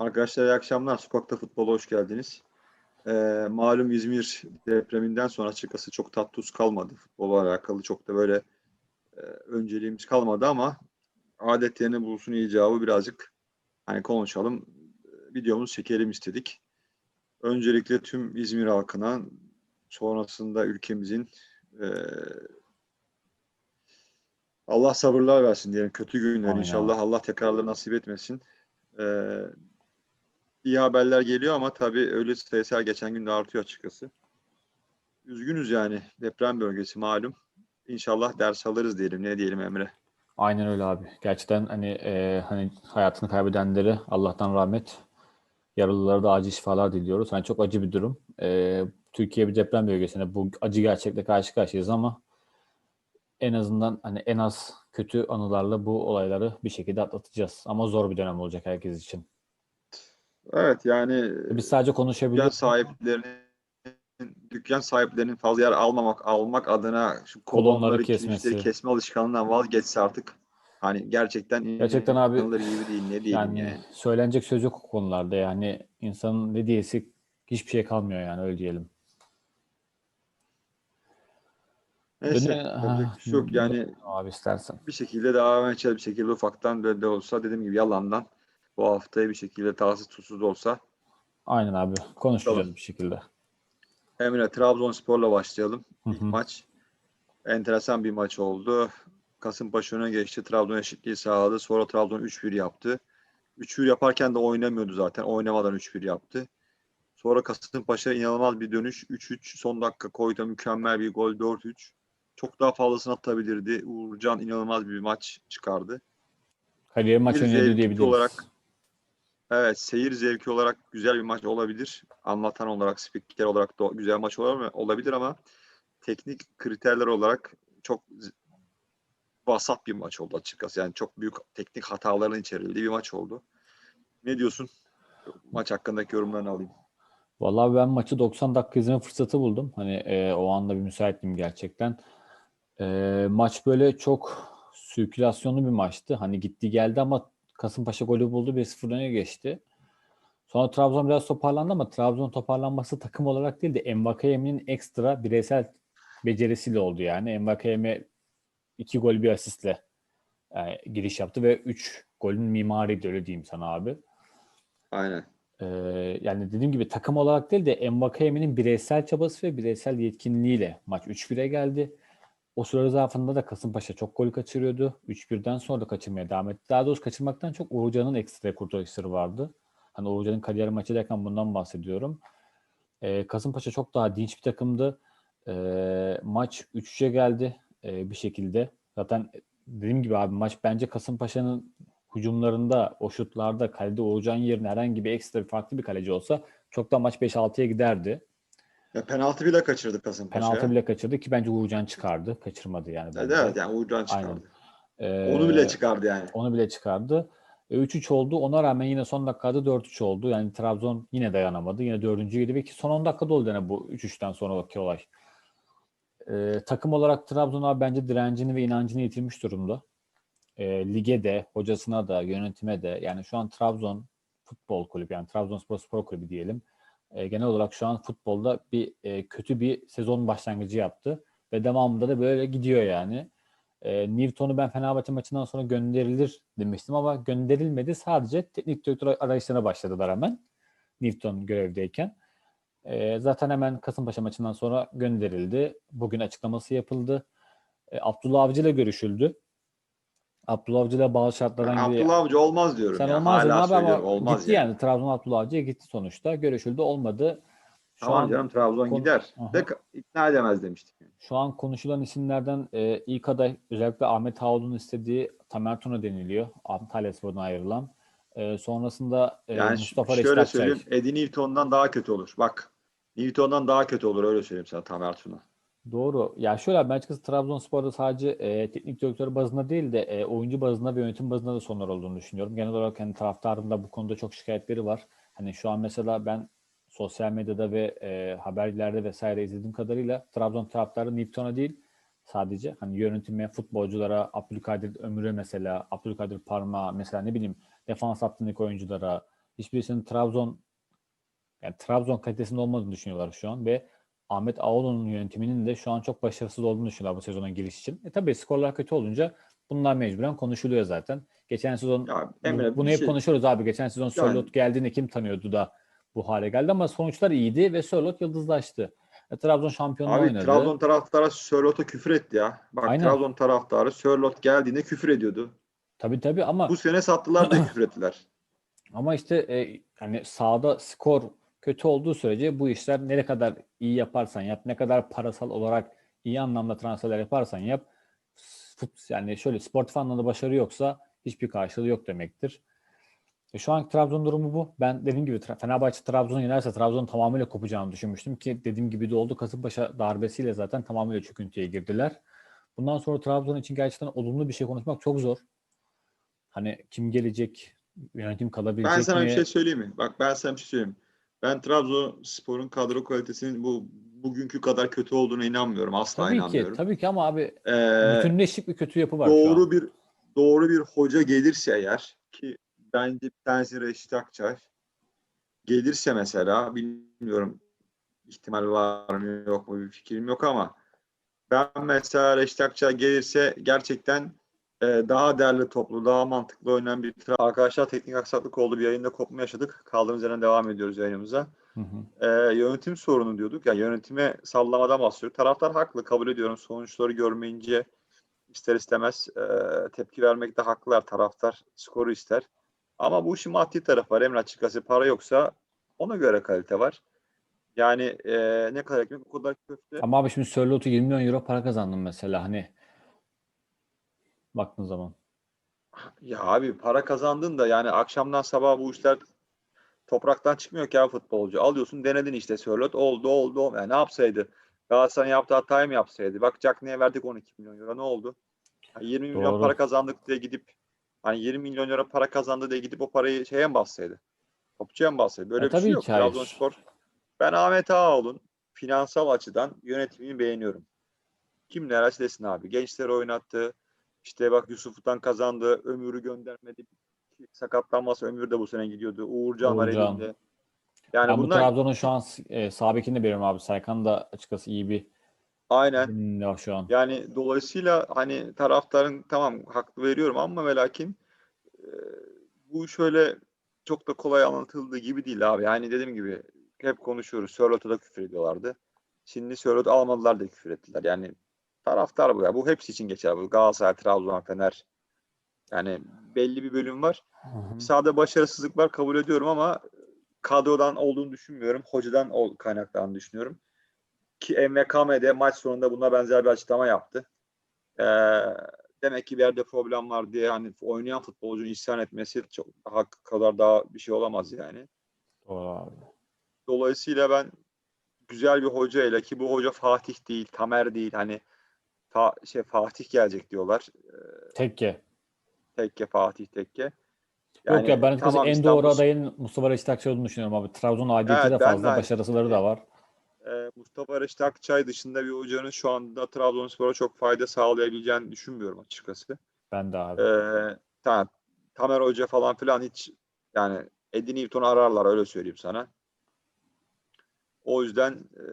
Arkadaşlar iyi akşamlar. Sokakta futbola hoş geldiniz. Ee, malum İzmir depreminden sonra açıkçası çok tat tuz kalmadı. Futbola alakalı çok da böyle e, önceliğimiz kalmadı ama adet yerine bulsun icabı birazcık hani konuşalım. e, Videomuzu çekelim istedik. Öncelikle tüm İzmir halkına sonrasında ülkemizin e, Allah sabırlar versin diyelim. Kötü günler Amin inşallah. Allah tekrarları nasip etmesin. Ee, iyi haberler geliyor ama tabii ölü sayısı geçen gün de artıyor açıkçası. Üzgünüz yani. Deprem bölgesi malum. İnşallah ders alırız diyelim. Ne diyelim Emre? Aynen öyle abi. Gerçekten hani e, hani hayatını kaybedenlere Allah'tan rahmet, yaralılara da acil şifalar diliyoruz. Hani çok acı bir durum. E, Türkiye bir deprem bölgesinde bu acı gerçekle karşı karşıyayız ama en azından hani en az kötü anılarla bu olayları bir şekilde atlatacağız. Ama zor bir dönem olacak herkes için. Evet yani Biz sadece dükkan konuşabiliyoruz. sahiplerinin dükkan sahiplerinin fazla yer almamak almak adına şu Kolonları kolonları kesmesi. kesme alışkanlığından vazgeçse artık hani gerçekten Gerçekten abi, gibi değil ne diyelim Yani yani. söylenecek söz yok o konularda. Yani insanın ne diyesi hiçbir şey kalmıyor yani öyle diyelim. Neyse Döne- bir şey yok yani Abi istersen. bir şekilde devam edeceğiz bir şekilde ufaktan böyle de olsa dediğim gibi yalandan bu haftayı bir şekilde tatsız tuzsuz da olsa Aynen abi. Konuşacağız Tamam. bir şekilde. Emre Trabzonspor'la başlayalım. Hı İlk hı. maç. Enteresan bir maç oldu. Kasımpaşa öne geçti. Trabzon eşitliği sağladı. Sonra Trabzon 3-1 yaptı. 3-1 yaparken de oynamıyordu zaten. Oynamadan 3-1 yaptı. Sonra Kasımpaşa inanılmaz bir dönüş. 3-3 son dakika koydu. Mükemmel bir gol 4-3. Çok daha fazlasını atabilirdi. Uğurcan inanılmaz bir maç çıkardı. Kariyer maç oynadı diyebiliriz. olarak- Evet, seyir zevki olarak güzel bir maç olabilir. Anlatan olarak, spiker olarak da güzel maç olabilir, ama teknik kriterler olarak çok vasat bir maç oldu açıkçası. Yani çok büyük teknik hataların içerildiği bir maç oldu. Ne diyorsun? Maç hakkındaki yorumlarını alayım. Vallahi ben maçı 90 dakika izleme fırsatı buldum. Hani e, o anda bir müsaittim gerçekten. E, maç böyle çok sirkülasyonlu bir maçtı. Hani gitti geldi ama Kasımpaşa golü buldu 1-0 öne geçti. Sonra Trabzon biraz toparlandı ama Trabzon toparlanması takım olarak değil de Envakayemi'nin ekstra bireysel becerisiyle oldu yani. Envakayemi iki gol bir asistle e, giriş yaptı ve 3 golün mimariydi öyle diyeyim sana abi. Aynen. Ee, yani dediğim gibi takım olarak değil de Envakayemi'nin bireysel çabası ve bireysel yetkinliğiyle maç 3-1'e geldi. O süre zarfında da Kasımpaşa çok gol kaçırıyordu. 3-1'den sonra da kaçırmaya devam etti. Daha doğrusu kaçırmaktan çok Uğurcan'ın ekstra kurtarışları vardı. Hani Uğurcan'ın kariyer maçı derken bundan bahsediyorum. Ee, Kasımpaşa çok daha dinç bir takımdı. Ee, maç 3-3'e geldi ee, bir şekilde. Zaten dediğim gibi abi maç bence Kasımpaşa'nın hücumlarında, o şutlarda kalede Uğurcan yerine herhangi bir ekstra farklı bir kaleci olsa çoktan maç 5-6'ya giderdi. Ya penaltı bile kaçırdı Kasımpaşa. Penaltı bile kaçırdı ki bence Uğurcan çıkardı. Kaçırmadı yani. Evet, evet yani Uğurcan çıkardı. Aynen. Ee, Onu bile çıkardı yani. Onu bile çıkardı. E, 3-3 oldu. Ona rağmen yine son dakikada 4-3 oldu. Yani Trabzon yine dayanamadı. Yine dördüncüydü ve ki son 10 dakikada oldu yani bu 3-3'ten sonraki olay. E, takım olarak Trabzon abi bence direncini ve inancını yitirmiş durumda. E, lige de, hocasına da, yönetime de yani şu an Trabzon Futbol Kulübü yani Trabzonspor Spor Kulübü diyelim. E, genel olarak şu an futbolda bir e, kötü bir sezon başlangıcı yaptı ve devamında da böyle gidiyor yani. E, Newton'u ben Fenerbahçe maçından sonra gönderilir demiştim ama gönderilmedi. Sadece teknik direktör arayışlarına başladılar hemen. Newton görevdeyken. E, zaten hemen Kasımpaşa maçından sonra gönderildi. Bugün açıklaması yapıldı. E, Abdullah Avcı ile görüşüldü. Abdullah Avcı ile bazı şartlardan Ben dolayı- Abdullah Avcı olmaz diyorum sen ya. olmaz Hala abi ama olmaz gitti yani. Trabzon Abdullah Avcı'ya gitti sonuçta. Görüşüldü olmadı. Şu Tamam an canım Trabzon konu- gider. Aha. De ikna edemez demiştik. yani. Şu an konuşulan isimlerden e, ilk aday özellikle Ahmet Havlu'nun istediği Tamer Tuna deniliyor. Antalya Spor'dan ayrılan. E, sonrasında e, Yani Mustafa şöyle Reşit Akçay. söyleyeyim. Eddie Newton'dan daha kötü olur. Bak Newton'dan daha kötü olur öyle söyleyeyim sana Tamer Tuna. Doğru. Ya şöyle ben açıkçası Trabzonspor'da sadece e, teknik direktör bazında değil de e, oyuncu bazında ve yönetim bazında da sorunlar olduğunu düşünüyorum. Genel olarak hani taraftarın bu konuda çok şikayetleri var. Hani şu an mesela ben sosyal medyada ve e, haberlerde vesaire izlediğim kadarıyla Trabzon taraftarı Newton'a değil sadece hani yönetime, futbolculara, Abdülkadir Ömür'e mesela, Abdülkadir Parmağı mesela ne bileyim defans hattındaki oyunculara hiçbirisinin Trabzon yani Trabzon kalitesinde olmadığını düşünüyorlar şu an ve Ahmet Ağoğlu'nun yönetiminin de şu an çok başarısız olduğunu düşünüyorlar bu sezonun giriş için. E tabii skorlar kötü olunca bunlar mecburen konuşuluyor zaten. Geçen sezon Ya Emre bunu hep şey- konuşuyoruz abi. Geçen sezon Yani- Sörloth geldiğinde kim tanıyordu da bu hale geldi ama sonuçlar iyiydi ve Sörloth yıldızlaştı. E, Trabzon şampiyonluğu Abi oynadı. Trabzon taraftarı Sörlot'a küfür etti ya. Bak Aynen. Trabzon taraftarı Sörlot geldiğinde küfür ediyordu. Tabii tabii ama Bu sene sattılar da küfür ettiler. Ama işte e, yani sahada skor kötü olduğu sürece bu işler ne kadar iyi yaparsan yap, ne kadar parasal olarak iyi anlamda transferler yaparsan yap, yani şöyle sportif anlamda başarı yoksa hiçbir karşılığı yok demektir. E, şu an Trabzon durumu bu. Ben dediğim gibi Fenerbahçe Trabzon'u yenerse Trabzon tamamıyla kopacağını düşünmüştüm ki dediğim gibi de oldu. Kasımpaşa darbesiyle zaten tamamıyla çöküntüye girdiler. Bundan sonra Trabzon için gerçekten olumlu bir şey konuşmak çok zor. Hani kim gelecek, yönetim kalabilecek Ben sana mi? bir şey söyleyeyim mi? Bak ben sana bir şey söyleyeyim. Ben Trabzonspor'un kadro kalitesinin bu bugünkü kadar kötü olduğuna inanmıyorum. Asla Tabii ki, inanmıyorum. tabii ki ama abi Ee, bütünleşik bir kötü yapı var şu an. doğru bir doğru bir hoca gelirse eğer ki bence bir tanesi Reşit Akçay gelirse mesela bilmiyorum ihtimal var mı yok mu bir fikrim yok ama ben mesela Reşit Akçay gelirse gerçekten e, daha değerli toplu, daha mantıklı oynayan bir Arkadaşlar teknik aksaklık oldu. Bir yayında kopma yaşadık. Kaldığımız yerden devam ediyoruz yayınımıza. Hı hı. Ee, yönetim sorunu diyorduk. Yani yönetime sallamadan bahsediyor. Taraftar haklı kabul ediyorum. Sonuçları görmeyince ister istemez e, tepki vermekte haklılar. Taraftar skoru ister. Ama bu işin maddi tarafı var. Emre açıkçası para yoksa ona göre kalite var. Yani e, ne kadar ekmek o kadar köfte. Ama abi şimdi Sörlot'u 20 milyon euro para kazandım mesela hani baktığın zaman. Ya abi para kazandın da yani akşamdan sabaha bu işler topraktan çıkmıyor ki abi futbolcu. Alıyorsun denedin işte Sörlot oldu oldu. oldu. Yani ne yapsaydı? Galatasaray'ın yaptığı hatayı mı yapsaydı? Bak Cagney'e verdik 12 milyon euro ne oldu? Ha, 20 milyon Doğru. para kazandık diye gidip hani 20 milyon euro para kazandı diye gidip o parayı şeye mi bassaydı? Topçuya mı bassaydı? Böyle E, bir şey yok. Trabzonspor. Ben Ahmet Ağaoğlu'nun finansal açıdan yönetimini beğeniyorum. Kim ne desin abi. Gençleri oynattı. İşte bak Yusuf'tan kazandı. Ömür'ü göndermedi. Sakatlanmasa Ömür de bu sene gidiyordu. Uğurcan var elinde. Yani Ben bu bunlar Trabzon'un şu an e, de veriyorum abi. Serkan da açıkçası iyi bir aynen. dinliyor şu an. Yani dolayısıyla hani taraftarın tamam haklı veriyorum ama ve lakin e, bu şöyle çok da kolay anlatıldığı gibi değil abi. Yani dediğim gibi hep konuşuyoruz. Sörlot'a da küfür ediyorlardı. Şimdi Sörlot almadılar da küfür ettiler. Yani taraftar bu ya. Bu hepsi için geçer. Bu Galatasaray, Trabzon, Fener. Yani belli bir bölüm var. Hı hı. Sahada başarısızlık var kabul ediyorum ama kadrodan olduğunu düşünmüyorum. Hocadan ol- kaynaklandığını düşünüyorum. Ki MKM de maç sonunda buna benzer bir açıklama yaptı. Ee, demek ki bir yerde problem var diye hani oynayan futbolcunun isyan etmesi çok hak kadar daha bir şey olamaz yani. Doğru abi. Dolayısıyla ben güzel bir hoca ile ki bu hoca Fatih değil, Tamer değil hani ta, şey Fatih gelecek diyorlar. Tekke. Tekke Fatih Tekke. Yok ya ben tamam en İstanbul- doğru adayın Mustafa Reşit Akçay olduğunu düşünüyorum abi. Trabzon aidiyeti Evet, de de fazla, aynı. başarısızları da var. e, Mustafa Reşit Akçay dışında bir hocanın şu anda Trabzonspor'a çok fayda sağlayabileceğini düşünmüyorum açıkçası. Ben de abi. E, tamam, Tamer Hoca falan filan hiç yani Eddie Newton'u ararlar öyle söyleyeyim sana. O yüzden e,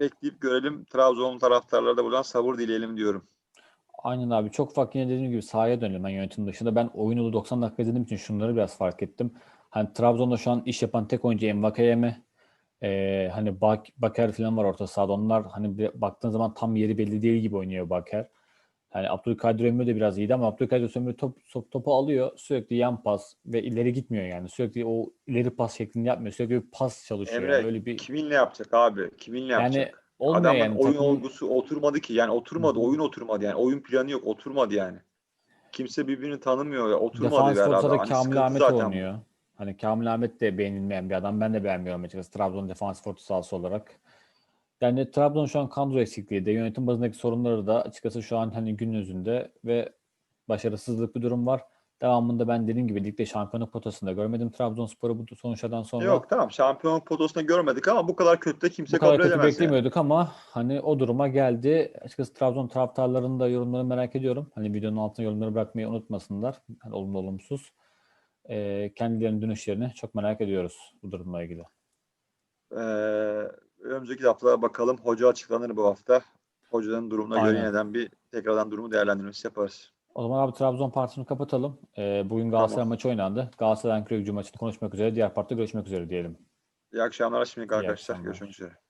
bekleyip görelim. Trabzon taraftarlara da buradan sabır dileyelim diyorum. Aynen abi. Çok ufak yine dediğim gibi sahaya dönelim ben yönetim dışında. Ben oyunu 90 dakika izlediğim için şunları biraz fark ettim. Hani Trabzon'da şu an iş yapan tek oyuncu Envakayeme. Ee, hani Bak Baker falan var orta sahada. Onlar hani baktığın zaman tam yeri belli değil gibi oynuyor Baker. Hani Abdülkadir Ömür de biraz iyiydi ama Abdülkadir Ömür top, top, topu alıyor. Sürekli yan pas ve ileri gitmiyor yani. Sürekli o ileri pas şeklinde yapmıyor. Sürekli bir pas çalışıyor. Emre yani. Öyle bir kiminle yapacak abi? Kiminle yani yapacak? olmuyor Adamın yani. oyun Takım- olgusu oturmadı ki. Yani oturmadı. Oyun oturmadı yani. Oyun planı yok. Oturmadı yani. Kimse birbirini tanımıyor ya. Oturmadı Defans beraber. Hani Kamil Ahmet zaten oynuyor. Hani Kamil Ahmet de beğenilmeyen bir adam. Ben de beğenmiyorum açıkçası Trabzon defans fortu sahası olarak. Yani Trabzon şu an kadro eksikliği de yönetim bazındaki sorunları da açıkçası şu an hani gün yüzünde ve başarısızlık bir durum var. Devamında ben dediğim gibi ligde şampiyonluk potasında görmedim Trabzonspor'u bu sonuçlardan sonra. Yok tamam şampiyonluk potosunda görmedik ama bu kadar kötü de kimse bu kadar kabul kötü edemez yani. beklemiyorduk ama hani o duruma geldi. Açıkçası Trabzon taraftarlarının da yorumlarını merak ediyorum. Hani videonun altına yorumları bırakmayı unutmasınlar. Hani olumlu olumsuz. e, kendilerinin dönüşlerini çok merak ediyoruz bu durumla ilgili. Ee, önümüzdeki hafta bakalım. Hoca açıklanır bu hafta. Hocanın durumuna göre Aynen. yeniden bir tekrardan durumu değerlendirmesi yaparız. O zaman abi Trabzon partisini kapatalım. E, bugün Galatasaray Tamam. maçı oynandı. Galatasaray Ankara gücü maçını konuşmak üzere. Diğer partta görüşmek üzere diyelim. İyi akşamlar İyi arkadaşlar. Görüşmek üzere.